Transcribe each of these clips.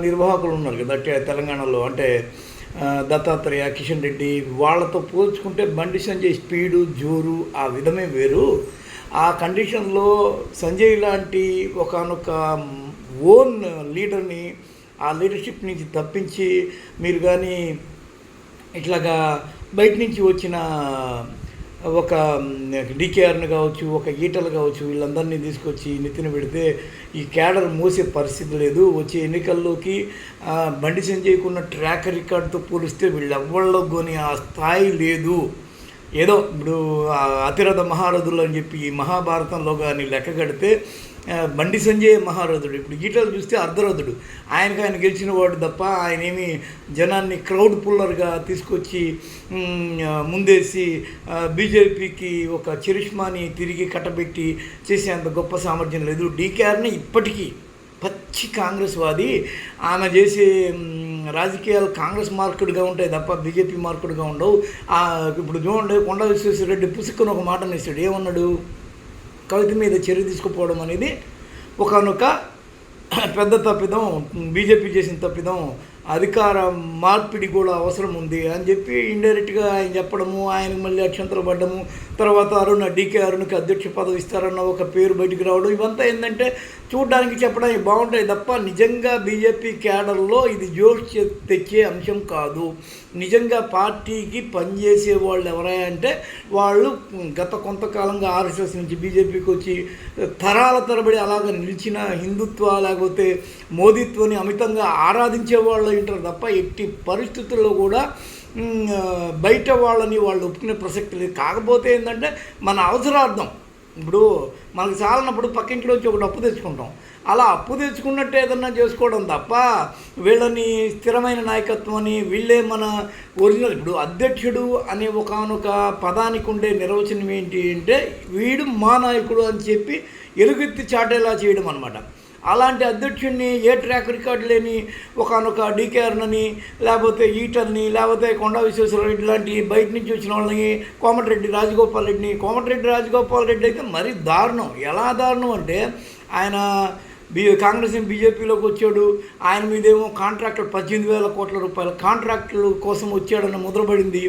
నిర్వాహకులు ఉన్నారు కదా తెలంగాణలో అంటే దత్తాత్రేయ కిషన్ రెడ్డి వాళ్ళతో పోల్చుకుంటే బండి సంజయ్ స్పీడు జోరు ఆ విధమే వేరు. ఆ కండిషన్లో సంజయ్ లాంటి ఒకనొక ఓన్ లీడర్ని ఆ లీడర్షిప్ నుంచి తప్పించి మీరు కానీ ఇట్లాగా బయట నుంచి వచ్చిన ఒక డీకేఆర్ని కావచ్చు ఒక ఈటలు కావచ్చు వీళ్ళందరినీ తీసుకొచ్చి నెత్తిన పెడితే ఈ క్యాడర్ మూసే పరిస్థితి లేదు. వచ్చే ఎన్నికల్లోకి బండి సంజయ్కున్న ట్రాక్ రికార్డుతో పోలిస్తే వీళ్ళు ఎవ్వళ్ళలో కొని ఆ స్థాయి లేదు. ఏదో ఇప్పుడు అతిరథ మహారథులు అని చెప్పి ఈ మహాభారతంలో కానీ లెక్క కడితే బండి సంజయ్ మహారథుడు. ఇప్పుడు గీటలు చూస్తే అర్ధరథుడు. ఆయనకు ఆయన గెలిచిన వాడు తప్ప ఆయన ఏమి జనాన్ని క్రౌడ్ పుల్లర్గా తీసుకొచ్చి ముందేసి బీజేపీకి ఒక చరిష్మాని తిరిగి కట్టబెట్టి చేసేంత గొప్ప సామర్థ్యం లేదు. డీకేఆర్ని ఇప్పటికీ పచ్చి కాంగ్రెస్ వాది ఆమె చేసే రాజకీయాలు కాంగ్రెస్ మార్కుడుగా ఉంటాయి తప్ప బీజేపీ మార్కుడుగా ఉండవు. ఇప్పుడు చూడండి కొండ విశ్వేశ్వరరెడ్డి పుసుక్కుని ఒక మాట నేస్తాడు ఏమన్నాడు? కవిత మీద చర్య తీసుకుపోవడం అనేది ఒకనొక పెద్ద తప్పిదం బీజేపీ చేసిన తప్పిదం అధికార మార్పిడి కూడా అవసరం ఉంది అని చెప్పి ఇండైరెక్ట్గా ఆయన చెప్పడము ఆయన మళ్ళీ అక్షంతలు పడ్డము తర్వాత అరుణ డీకే అరుణ్కి అధ్యక్ష పదవి ఇస్తారన్న ఒక పేరు బయటికి రావడం ఇవంతా ఏంటంటే చూడడానికి చెప్పడానికి బాగుంటాయి తప్ప నిజంగా బీజేపీ క్యాడర్లో ఇది జోష్ తెచ్చే అంశం కాదు. నిజంగా పార్టీకి పనిచేసే వాళ్ళు ఎవరైనా అంటే వాళ్ళు గత కొంతకాలంగా ఆర్ఎస్ఎస్ నుంచి బీజేపీకి వచ్చి తరాల తరబడి అలాగ నిలిచిన హిందుత్వ లేకపోతే మోదీత్వని అమితంగా ఆరాధించే వాళ్ళు ఉంటారు తప్ప ఎట్టి పరిస్థితుల్లో కూడా బయట వాళ్ళని వాళ్ళు ఒప్పుకునే ప్రసక్తి లేదు. కాకపోతే ఏంటంటే మన అవసరార్థం ఇప్పుడు మనకు చాలనప్పుడు పక్కింట్లో వచ్చి ఒకటి అప్పు తెచ్చుకుంటాం. అలా అప్పు తెచ్చుకున్నట్టు ఏదన్నా చేసుకోవడం తప్ప వీళ్ళని స్థిరమైన నాయకత్వం అని వీళ్ళే మన ఒరిజినల్. ఇప్పుడు అధ్యక్షుడు అనే ఒకనొక పదానికి ఉండే నిర్వచనం ఏంటి అంటే వీడు మా నాయకుడు అని చెప్పి ఎలుగెత్తి చాటేలా చేయడం అనమాట అలాంటి అధ్యక్షుడిని ఏ ట్రాక్ రికార్డు లేని ఒకనొక డీకేఆర్నని లేకపోతే ఈటర్ని లేకపోతే కొండా విశ్వేశ్వరరెడ్డి లాంటి బయట నుంచి వచ్చిన వాళ్ళని కోమటిరెడ్డి రాజగోపాల్ రెడ్డిని. కోమటిరెడ్డి రాజగోపాల్ రెడ్డి అయితే మరీ దారుణం. ఎలా దారుణం అంటే ఆయన బీ కాంగ్రెస్ బీజేపీలోకి వచ్చాడు. ఆయన మీదేమో కాంట్రాక్టర్ పద్దెనిమిది వేల కోట్ల రూపాయల కాంట్రాక్టుల కోసం వచ్చాడని ముద్రపడింది.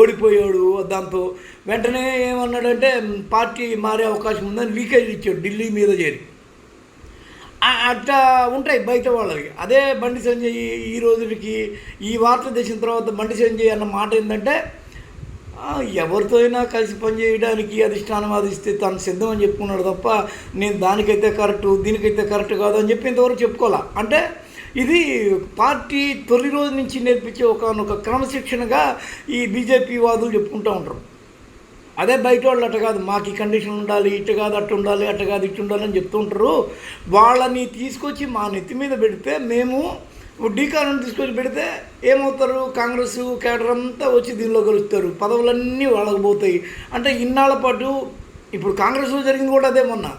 ఓడిపోయాడు దాంతో. వెంటనే ఏమన్నాడంటే పార్టీ మారే అవకాశం ఉందని లీకేజ్ ఇచ్చాడు ఢిల్లీ మీద చేరి. అట్లా ఉంటాయి బయట వాళ్ళకి. అదే బండి సంజయ్ ఈ రోజుకి ఈ వార్త తెచ్చిన తర్వాత బండి సంజయ్ అన్న మాట ఏంటంటే ఎవరితో అయినా కలిసి పనిచేయడానికి అధిష్టానం వాదిస్తే తను సిద్ధం అని చెప్పుకున్నాడు తప్ప నేను దానికైతే కరెక్ట్ దీనికైతే కరెక్ట్ కాదు అని చెప్పి ఇంతవరకు చెప్పుకోవాలా? అంటే ఇది పార్టీ తొలి రోజు నుంచి నేర్పించే ఒక క్రమశిక్షణగా ఈ బీజేపీ వాదులు చెప్పుకుంటూ ఉంటారు. అదే బయట వాళ్ళు అట్ట కాదు మాకు ఈ కండిషన్ ఉండాలి ఇట్ట కాదు అట్ట ఉండాలి అట్ట కాదు ఇటు ఉండాలి అని చెప్తుంటారు. వాళ్ళని తీసుకొచ్చి మా నెత్తి మీద పెడితే మేము డీకారం తీసుకొచ్చి పెడితే ఏమవుతారు? కాంగ్రెస్ కేడర్ అంతా వచ్చి దీనిలో కలుస్తారు. పదవులన్నీ వాళ్ళకి పోతాయి. అంటే ఇన్నాళ్ళ పాటు ఇప్పుడు కాంగ్రెస్లో జరిగింది కూడా అదే మొన్న.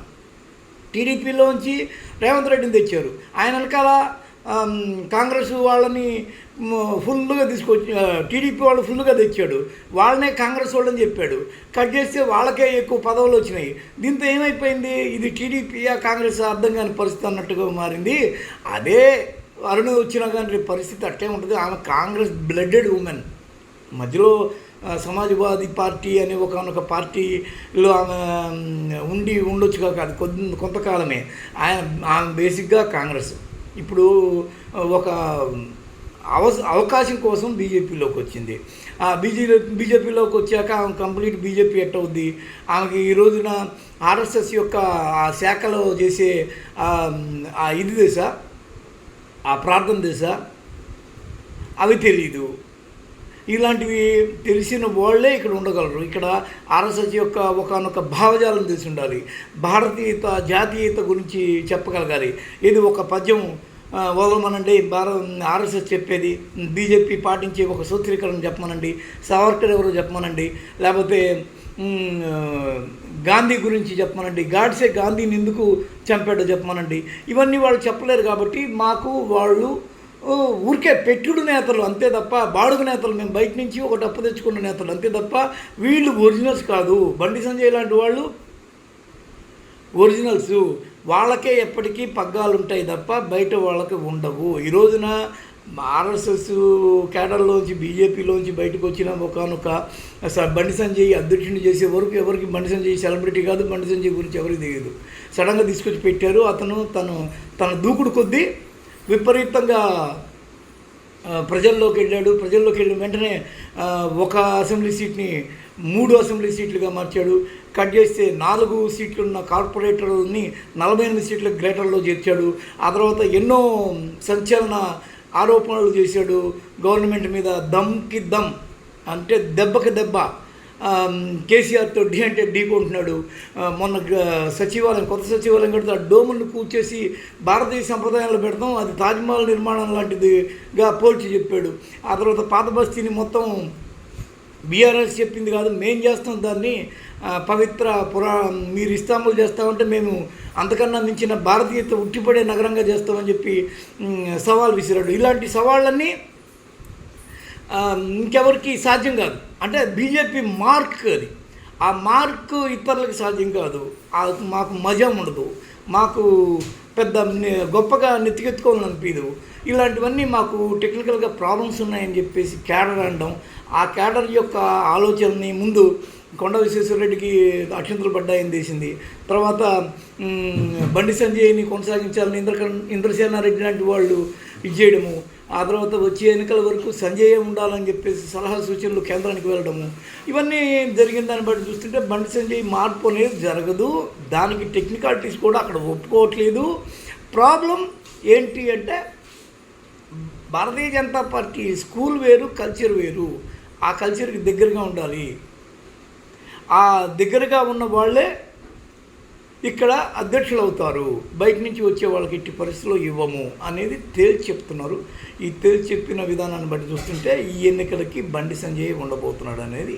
టీడీపీలోంచి రేవంత్ రెడ్డిని తెచ్చారు. ఆయన వెనకాల కాంగ్రెస్ వాళ్ళని ఫుల్గా తీసుకొచ్చి టీడీపీ వాళ్ళు ఫుల్గా తెచ్చాడు. వాళ్ళనే కాంగ్రెస్ వాళ్ళని చెప్పాడు. కట్ చేస్తే వాళ్ళకే ఎక్కువ పదవులు వచ్చినాయి. దీంతో ఏమైపోయింది? ఇది టీడీపీయా కాంగ్రెస్ అర్థం కాని పరిస్థితి అన్నట్టుగా మారింది. అదే అరుణ వచ్చినా కానీ పరిస్థితి అట్టే ఉంటుంది. ఆమె కాంగ్రెస్ బ్లడెడ్ ఉమెన్. మధ్యలో సమాజవాది సమాజ్వాదీ పార్టీ అనే ఒక ఒక పార్టీలో ఆమె ఉండి ఉండొచ్చు కాదు అది కొద్ది కొంతకాలమే. ఆయన ఆమె బేసిక్గా కాంగ్రెస్. ఇప్పుడు ఒక అవస అవకాశం కోసం బీజేపీలోకి వచ్చింది. ఆ బీజే బీజేపీలోకి వచ్చాక ఆమె కంప్లీట్ బీజేపీ ఎట్ అవుద్ది? ఆమెకి ఈ రోజున ఆర్ఎస్ఎస్ యొక్క ఆ శాఖలో చేసే ఆ, ఇది దశ? ఆ ప్రార్థన దశ? అవి తెలీదు. ఇలాంటివి తెలిసిన వాళ్ళే ఇక్కడ ఉండగలరు. ఇక్కడ ఆర్ఎస్ఎస్ యొక్క ఒకనొక భావజాలం తెలిసి ఉండాలి. భారతీయత జాతీయత గురించి చెప్పగలగాలి. ఇది ఒక పద్యం వదలమనండి భారత ఆర్ఎస్ఎస్ చెప్పేది బీజేపీ పాటించే ఒక సూత్రీకరణ చెప్పమనండి సావర్కర్ ఎవరు చెప్పమనండి లేకపోతే గాంధీ గురించి చెప్పమనండి గాడ్సే గాంధీని ఎందుకు చంపాడో చెప్పమనండి. ఇవన్నీ వాళ్ళు చెప్పలేరు కాబట్టి మాకు వాళ్ళు ఊరికే పెట్టుడు నేతలు అంతే తప్ప బాడుగు నేతలు మేము బయట నుంచి ఒక డప్పు తెచ్చుకున్న నేతలు అంతే తప్ప వీళ్ళు ఒరిజినల్స్ కాదు. బండి సంజయ్ లాంటి వాళ్ళు ఒరిజినల్స్. వాళ్ళకే ఎప్పటికీ పగ్గాలు ఉంటాయి తప్ప బయట వాళ్ళకి ఉండవు. ఈ రోజున ఆర్ఎస్ఎస్ కేడర్లోంచి బీజేపీలోంచి బయటకు వచ్చిన ఒకనొక బండి సంజయ్ అధ్యక్షుని చేసే వరకు ఎవరికి బండి సంజయ్ సెలబ్రిటీ కాదు బండి సంజయ్ గురించి ఎవరికి తెలియదు. సడన్గా తీసుకొచ్చి పెట్టారు. అతను తను తన దూకుడు కొద్దీ విపరీతంగా ప్రజల్లోకి వెళ్ళాడు. ప్రజల్లోకి వెళ్ళిన వెంటనే ఒక అసెంబ్లీ సీట్ని మూడు అసెంబ్లీ సీట్లుగా మార్చాడు. కట్ చేస్తే నాలుగు సీట్లు ఉన్న కార్పొరేటర్లని నలభై ఎనిమిది సీట్ల గ్రేటర్లో చేర్చాడు. ఆ తర్వాత ఎన్నో సంచలన ఆరోపణలు చేశాడు. గవర్నమెంట్ మీద దమ్కి దమ్ అంటే దెబ్బకి దెబ్బ. కేసీఆర్తో ఢీ అంటే ఢీ కొంటున్నాడు మొన్న సచివాలయం కొత్త సచివాలయం కడితే ఆ డోములను కూర్చేసి భారతీయ సంప్రదాయాలు పెడతాం. అది తాజ్మహల్ నిర్మాణం లాంటిదిగా పోల్చి చెప్పాడు. ఆ తర్వాత పాత బస్తీని మొత్తం బీఆర్ఎస్ చెప్పింది కాదు మేం చేస్తాం దాన్ని. పవిత్ర పురా మీరు ఇస్తాములు చేస్తామంటే మేము అంతకన్నా మించిన భారతీయత ఉట్టిపడే నగరంగా చేస్తామని చెప్పి సవాల్ విసిరాడు. ఇలాంటి సవాళ్ళన్నీ ఇంకెవరికి సాధ్యం కాదు. అంటే బీజేపీ మార్క్ అది. ఆ మార్క్ ఇతరులకు సాధ్యం కాదు. మాకు మజా ఉండదు. మాకు పెద్ద గొప్పగా నెత్తికెత్తుకోవాలని అనిపించదు ఇలాంటివన్నీ మాకు టెక్నికల్గా ప్రాబ్లమ్స్ ఉన్నాయని చెప్పేసి క్యాడర్ అనడం ఆ క్యాడర్ యొక్క ఆలోచనని ముందు కొండ విశ్వేశ్వరరెడ్డికి అక్షంతలు పడ్డాయని తీసింది తర్వాత బండి సంజయ్ని కొనసాగించాలని ఇంద్ర ఇంద్రసేనారెడ్డి లాంటి వాళ్ళు ఇది చేయడము ఆ తర్వాత వచ్చే ఎన్నికల వరకు సంజయ్ ఉండాలని చెప్పేసి సలహా సూచనలు కేంద్రానికి వెళ్ళడము. ఇవన్నీ జరిగిన దాన్ని బట్టి చూస్తుంటే బండి సంజయ్ మార్పు అనేది జరగదు. దానికి టెక్నికాలిటీస్ కూడా అక్కడ ఒప్పుకోవట్లేదు. ప్రాబ్లం ఏంటి అంటే భారతీయ జనతా పార్టీ స్కూల్ వేరు కల్చర్ వేరు. ఆ కల్చర్కి దగ్గరగా ఉండాలి. ఆ దగ్గరగా ఉన్న వాళ్ళే ఇక్కడ అధ్యక్షులు అవుతారు బయట నుంచి వచ్చే వాళ్ళకి ఇట్టి పరిస్థితుల్లో ఇవ్వము అనేది తేల్చి చెప్తున్నారు. ఈ తేల్చి చెప్పిన విధానాన్ని బట్టి చూస్తుంటే ఈ ఎన్నికలకి బండి సంజయ్ ఉండబోతున్నాడు అనేది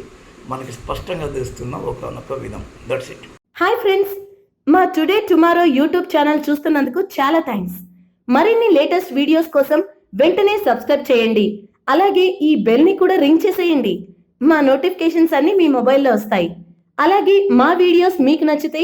మనకి స్పష్టంగా తెలుస్తున్న ఒక విధం. దట్స్ ఇట్ హాయ్ ఫ్రెండ్స్ మా టుడే టుమారో యూట్యూబ్ ఛానల్ చూస్తున్నందుకు చాలా థ్యాంక్స్ మరిన్ని లేటెస్ట్ వీడియోస్ కోసం వెంటనే సబ్స్క్రైబ్ చేయండి. అలాగే ఈ బెల్ని కూడా రింగ్ చేసేయండి. మా నోటిఫికేషన్స్ అన్ని మీ మొబైల్లో వస్తాయి. అలాగే మా వీడియోస్ మీకు నచ్చితే